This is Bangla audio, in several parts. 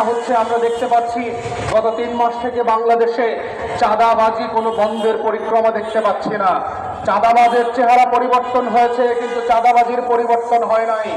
হচ্ছে আমরা দেখতে পাচ্ছি, গত তিন মাস থেকে বাংলাদেশে চাঁদাবাজি, কোনো বন্ধের পরিক্রমা দেখতে পাচ্ছি না। চাঁদাবাজের চেহারা পরিবর্তন হয়েছে, কিন্তু চাঁদাবাজির পরিবর্তন হয় নাই।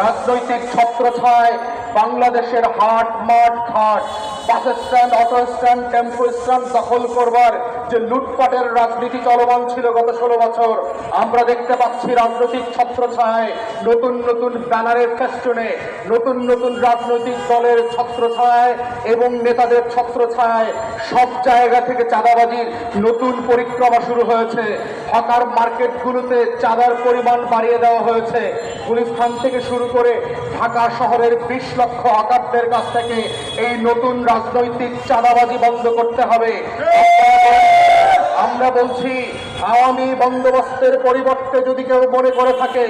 রাজনৈতিক ছত্রছায় বাংলাদেশের হাট, মাঠ, ঘাট, bus stand, auto stand, tempo stand দখল করবার যে লুটপাটের রাজনীতি চলমান ছিল গত ষোলো বছর, আমরা দেখতে পাচ্ছি রাজনৈতিক ছত্রছায় নতুন নতুন ব্যানারের ফেস্টনে নতুন নতুন রাজনৈতিক দলের ছত্রছায় এবং নেতাদের ছত্রছায় সব জায়গা থেকে চাঁদাবাজির নতুন পরিক্রমা শুরু হয়েছে। হকার মার্কেটগুলোতে চাঁদার পরিমাণ বাড়িয়ে দেওয়া হয়েছে। গুলিস্থান থেকে শুরু করে ঢাকা শহরের বিশ লক্ষ হকারদের কাছ থেকে এই নতুন রাজনৈতিক চাঁদাবাজি বন্ধ করতে হবে। আমরা বলছি, আওয়ামী বন্দোবস্তের পরিবর্তে যদি কেউ মনে করে থাকে,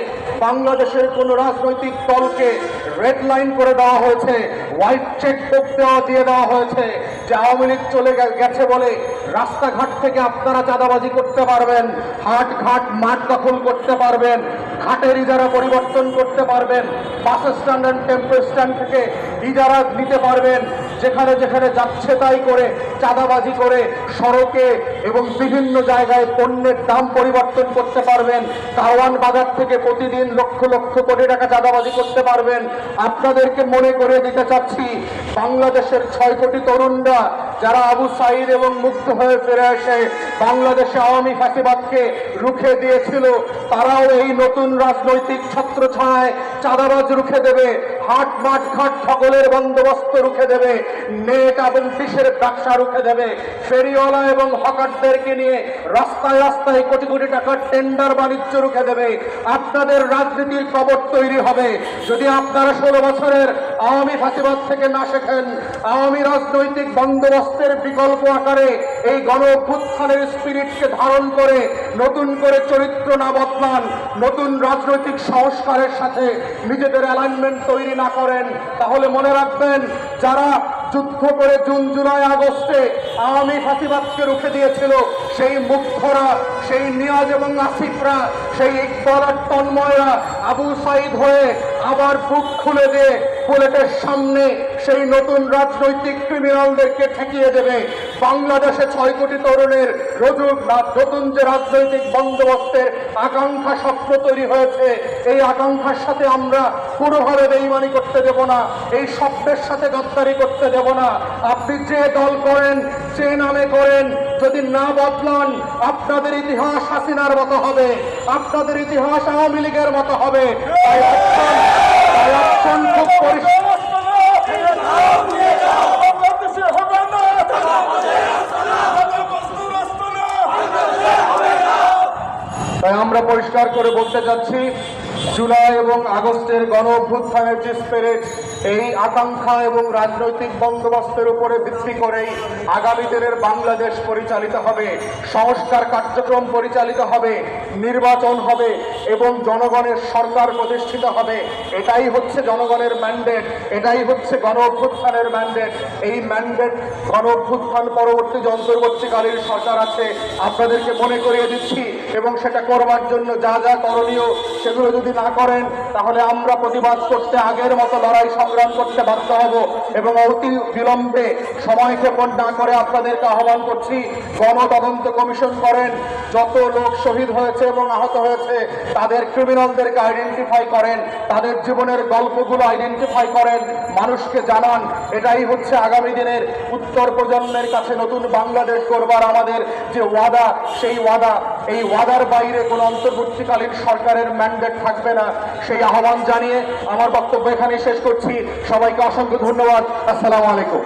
বাংলাদেশের কোন রাজনৈতিক দলকে রেড লাইন করে দেওয়া হয়েছে হোয়াইট চেক বুক দেওয়া, দিয়ে দেওয়া হয়েছে, যে আওয়ামী লীগ চলে গেছে বলে রাস্তাঘাট থেকে আপনারা চাঁদাবাজি করতে পারবেন হাট ঘাট মাঠ দখল করতে পারবেন, ঘাটের ইজারা পরিবর্তন করতে পারবেন, bus stand and tempo stand থেকে ইজারা নিতে পারবেন, যেখানে যেখানে যাচ্ছে তাই করে চাঁদাবাজি করে সড়কে এবং বিভিন্ন জায়গায় পণ্যের দাম পরিবর্তন করতে পারবেন। কাওয়ান বাজার থেকে প্রতিদিন লক্ষ লক্ষ কোটি টাকা চাঁদাবাজি করতে পারবেন। আপনাদেরকে মনে করে দিতে চাচ্ছি, বাংলাদেশের ছয় কোটি তরুণরা যারা আবু সাইদ এবং মুক্ত হয়ে ফিরে আসে বাংলাদেশে আওয়ামী ফাঁসিবাদকে রুখে দিয়েছিল, তারাও এই নতুন রাজনৈতিক ছত্রছায় চাঁদাবাজ রুখে দেবে। হাট মাঠ ঘাট সকলের বন্দোবস্ত রুখে দেবে, নেট এবং ফিসের ব্যবসা রুখে দেবে। ফেরিওয়ালা এবং হকারদেরকে নিয়ে রাস্তায় রাস্তায় কোটি কোটি টাকার টেন্ডার বাণিজ্য রুখে দেবে। আপনাদের রাজনীতির কবর তৈরি হবে। যদি আপনারা ষোলো বছরের আওয়ামী ফাঁসিবাদ থেকে না শেখেন, আওয়ামী রাজনৈতিক বন্দোবস্তের বিকল্প আকারে এই গণ অভ্যুত্থানের স্পিরিটকে ধারণ করে নতুন করে চরিত্র না বদলান, নতুন রাজনৈতিক সংস্কারের সাথে নিজেদের অ্যালাইনমেন্ট তৈরি না করেন, তাহলে মনে রাখবেন যারা যুদ্ধ করে জুন, জুলাই, আগস্টে আওয়ামী ফাঁসিবাদকে রুখে দিয়েছিল, সেই মুগ্ধরা, সেই নিয়াজ এবং আসিফরা, সেই ইকবাল তন্ময়রা আবু সাইদ হয়ে আবার বুক খুলে দিয়ে বুলেটের সামনে সেই নতুন রাজনৈতিক ক্রিমিনালদেরকে ঠেকিয়ে দেবে। বাংলাদেশে ছয় কোটি তরুণের রজুক নতুন যে রাজনৈতিক বন্দোবস্তের আকাঙ্ক্ষা স্বপ্ন তৈরি হয়েছে, এই আকাঙ্ক্ষার সাথে আমরা কোনোভাবে বেইমানি করতে দেব না, এই স্বপ্নের সাথে গদ্দারি করতে দেব না। আপনি যে দল করেন, যে নামে করেন, যদি না বদলান, আপনাদের ইতিহাস হাসিনার মতো হবে, আপনাদের ইতিহাস আওয়ামী লীগের মতো হবে। তাই অপশন তাই অপশন খুব পরিষ্কার বাংলাদেশে হবে না মজদুর আসতো না তাই আমরা পরিষ্কার করে বলতে চাচ্ছি, জুলাই এবং আগস্টের গণ অভ্যুত্থানের যে স্পিরিট এই আকাঙ্ক্ষা এবং রাজনৈতিক বন্দোবস্তের উপরে ভিত্তি করেই আগামী দিনের বাংলাদেশ পরিচালিত হবে, সংস্কার কার্যক্রম পরিচালিত হবে। নির্বাচন হবে এবং জনগণের সরকার প্রতিষ্ঠিত হবে। এটাই হচ্ছে জনগণের ম্যান্ডেট এটাই হচ্ছে গণ অভ্যুত্থানের ম্যান্ডেট এই ম্যান্ডেট গণ অভ্যুত্থান পরবর্তী যে অন্তর্বর্তীকালীন সরকার আছে, আপনাদেরকে মনে করিয়ে দিচ্ছি এবং সেটা করবার জন্য যা যা করণীয় সেগুলো যদি না করেন, তাহলে আমরা প্রতিবাদ করতে আগের মতো লড়াই সংগ্রাম করতে বাধ্য হব এবং অতি বিলম্বে সময় ক্ষেপণ না করে আপনাদেরকে আহ্বান করছি, গণতদন্ত কমিশন করেন, যত লোক শহীদ হয়েছে এবং আহত হয়েছে। তাদের ক্রিমিনালদেরকে আইডেন্টিফাই করেন, তাদের জীবনের গল্পগুলো আইডেন্টিফাই করেন, মানুষকে জানান। এটাই হচ্ছে আগামী দিনের উত্তর প্রজন্মের কাছে নতুন বাংলাদেশ করবার আমাদের যে ওয়াদা, সেই ওয়াদা। এই ওয়াদার বাইরে কোনো অন্তর্বর্তীকালীন সরকারের ম্যান্ডেট থাকবে না। সেই আহ্বান জানিয়ে আমার বক্তব্য এখানে শেষ করছি। সবাইকে অসংখ্য ধন্যবাদ। আসসালামু আলাইকুম।